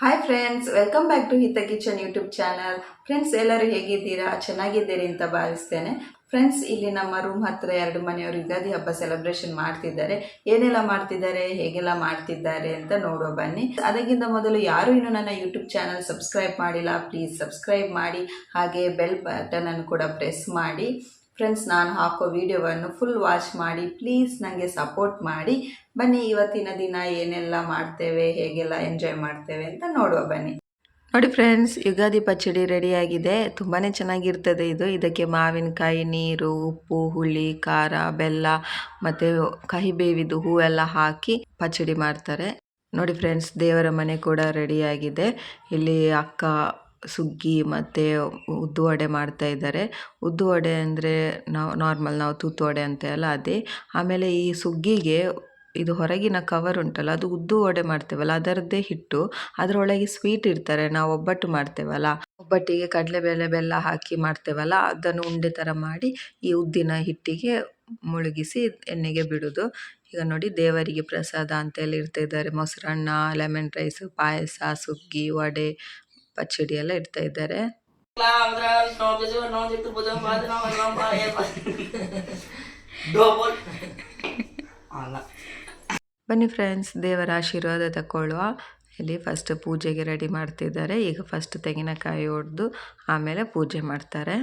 Hi friends welcome back to Hita kitchen YouTube channel friends ಎಲ್ಲರೂ ಹೇಗಿದ್ದೀರಾ? ಚೆನ್ನಾಗಿದ್ದೀರಿ ಅಂತ ಭಾವಿಸ್ತೇನೆ. ಫ್ರೆಂಡ್ಸ್ ಇಲ್ಲಿ ನಮ್ಮ ರೂಮ್ ಹತ್ರ ಎರಡು ಮನೆಯವರು ಯುಗಾದಿ ಹಬ್ಬ ಸೆಲೆಬ್ರೇಷನ್ ಮಾಡ್ತಿದ್ದಾರೆ. ಏನೆಲ್ಲ ಮಾಡ್ತಿದ್ದಾರೆ? ಹೇಗೆಲ್ಲ ಮಾಡ್ತಿದ್ದಾರೆ ಅಂತ ನೋಡೋ ಬನ್ನಿ. ಅದಕ್ಕಿಂತ ಮೊದಲು ಯಾರು ಇನ್ನು ನನ್ನ ಯೂಟ್ಯೂಬ್ ಚಾನಲ್ ಸಬ್ಸ್ಕ್ರೈಬ್ ಮಾಡಿಲ್ಲ ಪ್ಲೀಸ್ ಸಬ್ಸ್ಕ್ರೈಬ್ ಮಾಡಿ, ಹಾಗೆ ಬೆಲ್ ಬಟನ್ ಅನ್ನು ಕೂಡ ಪ್ರೆಸ್ ಮಾಡಿ. ಫ್ರೆಂಡ್ಸ್ ನಾನು ಹಾಕೋ ವಿಡಿಯೋವನ್ನು ಫುಲ್ ವಾಚ್ ಮಾಡಿ ಪ್ಲೀಸ್ ನನಗೆ ಸಪೋರ್ಟ್ ಮಾಡಿ. ಬನ್ನಿ, ಇವತ್ತಿನ ದಿನ ಏನೆಲ್ಲ ಮಾಡ್ತೇವೆ, ಹೇಗೆಲ್ಲ ಎಂಜಾಯ್ ಮಾಡ್ತೇವೆ ಅಂತ ನೋಡುವ, ಬನ್ನಿ. ನೋಡಿ ಫ್ರೆಂಡ್ಸ್ ಯುಗಾದಿ ಪಚ್ಚಡಿ ರೆಡಿಯಾಗಿದೆ ತುಂಬಾ ಚೆನ್ನಾಗಿರ್ತದೆ ಇದು. ಇದಕ್ಕೆ ಮಾವಿನಕಾಯಿ, ನೀರು, ಉಪ್ಪು, ಹುಳಿ, ಖಾರ, ಬೆಲ್ಲ, ಮತ್ತು ಕಹಿ ಬೇವಿದು ಹೂವೆಲ್ಲ ಹಾಕಿ ಪಚ್ಚಡಿ ಮಾಡ್ತಾರೆ. ನೋಡಿ ಫ್ರೆಂಡ್ಸ್ ದೇವರ ಮನೆ ಕೂಡ ರೆಡಿಯಾಗಿದೆ ಇಲ್ಲಿ ಅಕ್ಕ ಸುಗ್ಗಿ ಮತ್ತು ಉದ್ದು ವಡೆ ಮಾಡ್ತಾ ಇದ್ದಾರೆ. ಉದ್ದು ವಡೆ ಅಂದರೆ ನಾವು ನಾರ್ಮಲ್ ನಾವು ತೂತು ವಡೆ ಅಂತೆಲ್ಲ ಅದೇ. ಆಮೇಲೆ ಈ ಸುಗ್ಗಿಗೆ ಇದು ಹೊರಗಿನ ಕವರ್ ಉಂಟಲ್ಲ, ಅದು ಉದ್ದು ವಡೆ ಮಾಡ್ತೇವಲ್ಲ, ಅದರದ್ದೇ ಹಿಟ್ಟು. ಅದರೊಳಗೆ ಸ್ವೀಟ್ ಇರ್ತಾರೆ ನಾವು ಒಬ್ಬಟ್ಟು ಮಾಡ್ತೇವಲ್ಲ. ಒಬ್ಬಟ್ಟಿಗೆ ಕಡಲೆಬೇಳೆ ಬೆಲ್ಲ ಹಾಕಿ ಮಾಡ್ತೇವಲ್ಲ, ಅದನ್ನು ಉಂಡೆ ಥರ ಮಾಡಿ ಈ ಉದ್ದಿನ ಹಿಟ್ಟಿಗೆ ಮುಳುಗಿಸಿ ಎಣ್ಣೆಗೆ ಬಿಡೋದು. ಈಗ ನೋಡಿ ದೇವರಿಗೆ ಪ್ರಸಾದ ಅಂತ ಇರ್ತಾ ಇದ್ದಾರೆ. ಮೊಸರನ್ನ ಲೆಮನ್ ರೈಸ್ ಪಾಯಸ, ಸುಗ್ಗಿ, ವಡೆ ಪಚ್ಚಡಿ ಎಲ್ಲ ಇಡ್ತಾ ಇದ್ದಾರೆ. ಬನ್ನಿ ಫ್ರೆಂಡ್ಸ್ ದೇವರ ಆಶೀರ್ವಾದ ತಗೊಳ್ಳುವ ಇಲ್ಲಿ ಫಸ್ಟ್ ಪೂಜೆಗೆ ರೆಡಿ ಮಾಡ್ತಿದ್ದಾರೆ. ಈಗ ಫಸ್ಟ್ ತೆಂಗಿನಕಾಯಿ ಹೊಡೆದು ಆಮೇಲೆ ಪೂಜೆ ಮಾಡ್ತಾರೆ.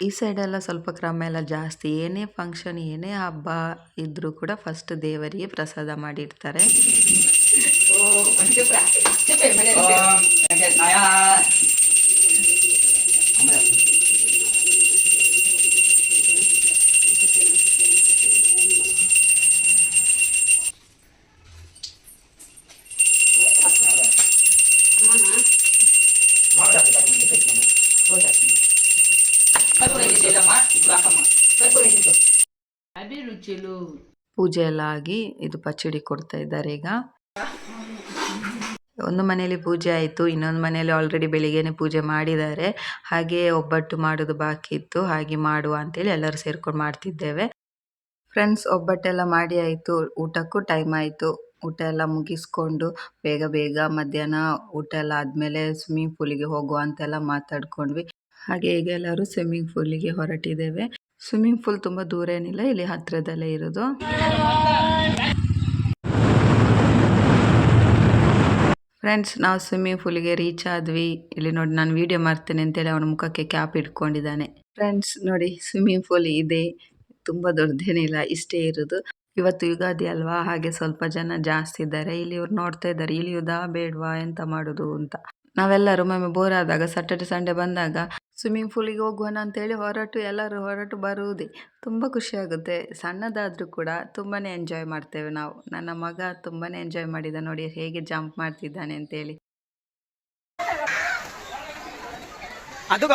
ಈ ಸೈಡೆಲ್ಲ ಸ್ವಲ್ಪ ಕ್ರಮ ಎಲ್ಲ ಜಾಸ್ತಿ. ಏನೇ ಫಂಕ್ಷನ್ ಏನೇ ಹಬ್ಬ ಇದ್ರೂ ಕೂಡ ಫಸ್ಟ್ ದೇವರಿಗೆ ಪ್ರಸಾದ ಮಾಡಿರ್ತಾರೆ. ಪೂಜೆ ಎಲ್ಲ ಆಗಿ ಇದು ಪಚ್ಚಡಿ ಕೊಡ್ತಾ ಇದ್ದಾರೆ ಈಗ. ಒಂದು ಮನೆಯಲ್ಲಿ ಪೂಜೆ ಆಯಿತು, ಇನ್ನೊಂದು ಮನೆಯಲ್ಲಿ ಆಲ್ರೆಡಿ ಬೆಳಿಗ್ಗೆನೇ ಪೂಜೆ ಮಾಡಿದ್ದಾರೆ. ಹಾಗೆ ಒಬ್ಬಟ್ಟು ಮಾಡೋದು ಬಾಕಿ ಇತ್ತು, ಹಾಗೆ ಮಾಡುವ ಅಂತೇಳಿ ಎಲ್ಲರೂ ಸೇರ್ಕೊಂಡು ಮಾಡ್ತಿದ್ದೇವೆ. ಫ್ರೆಂಡ್ಸ್ ಒಬ್ಬಟ್ಟೆಲ್ಲ ಮಾಡಿ ಆಯಿತು, ಊಟಕ್ಕೂ ಟೈಮ್ ಆಯಿತು. ಊಟ ಎಲ್ಲ ಮುಗಿಸ್ಕೊಂಡು ಬೇಗ ಬೇಗ ಮಧ್ಯಾಹ್ನ ಊಟ ಎಲ್ಲ ಆದಮೇಲೆ ಸ್ವಿಮ್ಮಿಂಗ್ ಪೂಲಿಗೆ ಹೋಗುವ ಅಂತೆಲ್ಲ ಮಾತಾಡ್ಕೊಂಡ್ವಿ. ಹಾಗೆ ಈಗ ಎಲ್ಲರೂ ಸ್ವಿಮ್ಮಿಂಗ್ ಪೂಲಿಗೆ ಹೊರಟಿದ್ದೇವೆ. ಸ್ವಿಮ್ಮಿಂಗ್ ಪೂಲ್ ತುಂಬ ದೂರ ಏನಿಲ್ಲ, ಇಲ್ಲಿ ಹತ್ತಿರದಲ್ಲೇ ಇರೋದು. ಫ್ರೆಂಡ್ಸ್ ನಾವು ಸ್ವಿಮ್ಮಿಂಗ್ ಪೂಲಿಗೆ ರೀಚ್ ಆದ್ವಿ. ಇಲ್ಲಿ ನೋಡಿ ನಾನು ವಿಡಿಯೋ ಮಾಡ್ತೇನೆ ಅಂತೇಳಿ ಅವನ ಮುಖಕ್ಕೆ ಕ್ಯಾಪ್ ಇಟ್ಕೊಂಡಿದ್ದಾನೆ. ಫ್ರೆಂಡ್ಸ್ ನೋಡಿ ಸ್ವಿಮ್ಮಿಂಗ್ ಪೂಲ್ ಇದೆ. ತುಂಬ ದೊಡ್ಡದೇನಿಲ್ಲ ಇಷ್ಟೇ ಇರೋದು. ಇವತ್ತು ಯುಗಾದಿ ಅಲ್ವಾ? ಹಾಗೆ ಸ್ವಲ್ಪ ಜನ ಜಾಸ್ತಿ ಇದ್ದಾರೆ. ಇಲ್ಲಿ ಇವ್ರು ನೋಡ್ತಾ ಇದ್ದಾರೆ ಇಳಿಯುವುದಾ ಬೇಡವಾ, ಎಂತ ಮಾಡೋದು ಅಂತ. ನಾವೆಲ್ಲರೂ, ಒಮ್ಮೊಮ್ಮೆ ಬೋರ್ ಆದಾಗ ಸಾಟರ್ಡೆ ಸಂಡೆ ಬಂದಾಗ ಸ್ವಿಮ್ಮಿಂಗ್ ಫೂಲಿಗೆ ಹೋಗುವನ ಅಂತೇಳಿ ಹೊರಟು ಎಲ್ಲರೂ ಹೊರಟು ಬರುವುದೇ. ತುಂಬ ಖುಷಿಯಾಗುತ್ತೆ. ಸಣ್ಣದಾದರೂ ಕೂಡ ತುಂಬಾ ಎಂಜಾಯ್ ಮಾಡ್ತೇವೆ ನಾವು. ನನ್ನ ಮಗ ತುಂಬಾ ಎಂಜಾಯ್ ಮಾಡಿದ. ನೋಡಿ ಹೇಗೆ ಜಂಪ್ ಮಾಡ್ತಿದ್ದಾನೆ ಅಂತೇಳಿ. ಅದುಗ.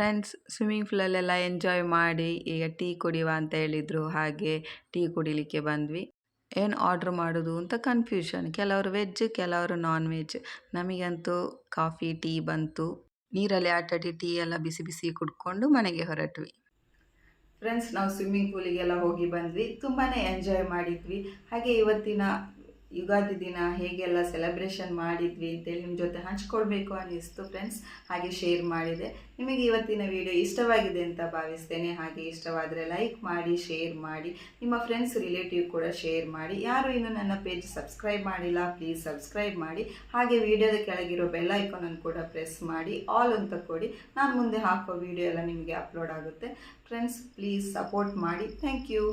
ಫ್ರೆಂಡ್ಸ್, ಸ್ವಿಮ್ಮಿಂಗ್ ಫೂಲಲ್ಲೆಲ್ಲ ಎಂಜಾಯ್ ಮಾಡಿ ಈಗ ಟೀ ಕುಡಿಯುವ ಅಂತ ಹೇಳಿದರು, ಹಾಗೆ ಟೀ ಕುಡಿಲಿಕ್ಕೆ ಬಂದ್ವಿ. ಏನು ಆರ್ಡ್ರ್ ಮಾಡೋದು ಅಂತ ಕನ್ಫ್ಯೂಷನ್. ಕೆಲವರು ವೆಜ್ ಕೆಲವರು ನಾನ್ ವೆಜ್ ನಮಗಂತೂ ಕಾಫಿ, ಟೀ ಬಂತು. ನೀರಲ್ಲಿ ಆಟಾಡಿ ಟೀ ಎಲ್ಲ ಬಿಸಿ ಬಿಸಿ ಕುಡ್ಕೊಂಡು ಮನೆಗೆ ಹೊರಟ್ವಿ. ಫ್ರೆಂಡ್ಸ್, ನಾವು ಸ್ವಿಮ್ಮಿಂಗ್ ಪೂಲಿಗೆಲ್ಲ ಹೋಗಿ ಬಂದ್ವಿ. ತುಂಬಾ ಎಂಜಾಯ್ ಮಾಡಿದ್ವಿ. ಹಾಗೆ ಇವತ್ತಿನ ಯುಗಾದಿ ದಿನ ಹೇಗೆಲ್ಲ ಸೆಲೆಬ್ರೇಷನ್ ಮಾಡಿದ್ವಿ ಅಂತೇಳಿ ನಿಮ್ಮ ಜೊತೆ ಹಂಚ್ಕೊಳ್ಬೇಕು ಅನ್ನಿಸ್ತು ಫ್ರೆಂಡ್ಸ್ ಹಾಗೆ ಶೇರ್ ಮಾಡಿದೆ. ನಿಮಗೆ ಇವತ್ತಿನ ವಿಡಿಯೋ ಇಷ್ಟವಾಗಿದೆ ಅಂತ ಭಾವಿಸ್ತೇನೆ. ಹಾಗೆ ಇಷ್ಟವಾದರೆ ಲೈಕ್ ಮಾಡಿ ಶೇರ್ ಮಾಡಿ, ನಿಮ್ಮ ಫ್ರೆಂಡ್ಸ್ ರಿಲೇಟಿವ್ ಕೂಡ ಶೇರ್ ಮಾಡಿ. ಯಾರು ಇನ್ನೂ ನನ್ನ ಪೇಜ್ ಸಬ್ಸ್ಕ್ರೈಬ್ ಮಾಡಿಲ್ಲ ಪ್ಲೀಸ್ ಸಬ್ಸ್ಕ್ರೈಬ್ ಮಾಡಿ. ಹಾಗೆ ವಿಡಿಯೋದ ಕೆಳಗಿರೋ ಬೆಲ್ ಐಕಾನನ್ನು ಕೂಡ ಪ್ರೆಸ್ ಮಾಡಿ. ಆಲ್ ಅಂತ ಕೊಡಿ. ನಾನು ಮುಂದೆ ಹಾಕೋ ವಿಡಿಯೋ ಎಲ್ಲ ನಿಮಗೆ ಅಪ್ಲೋಡ್ ಆಗುತ್ತೆ. ಫ್ರೆಂಡ್ಸ್ ಪ್ಲೀಸ್ ಸಪೋರ್ಟ್ ಮಾಡಿ. Thank you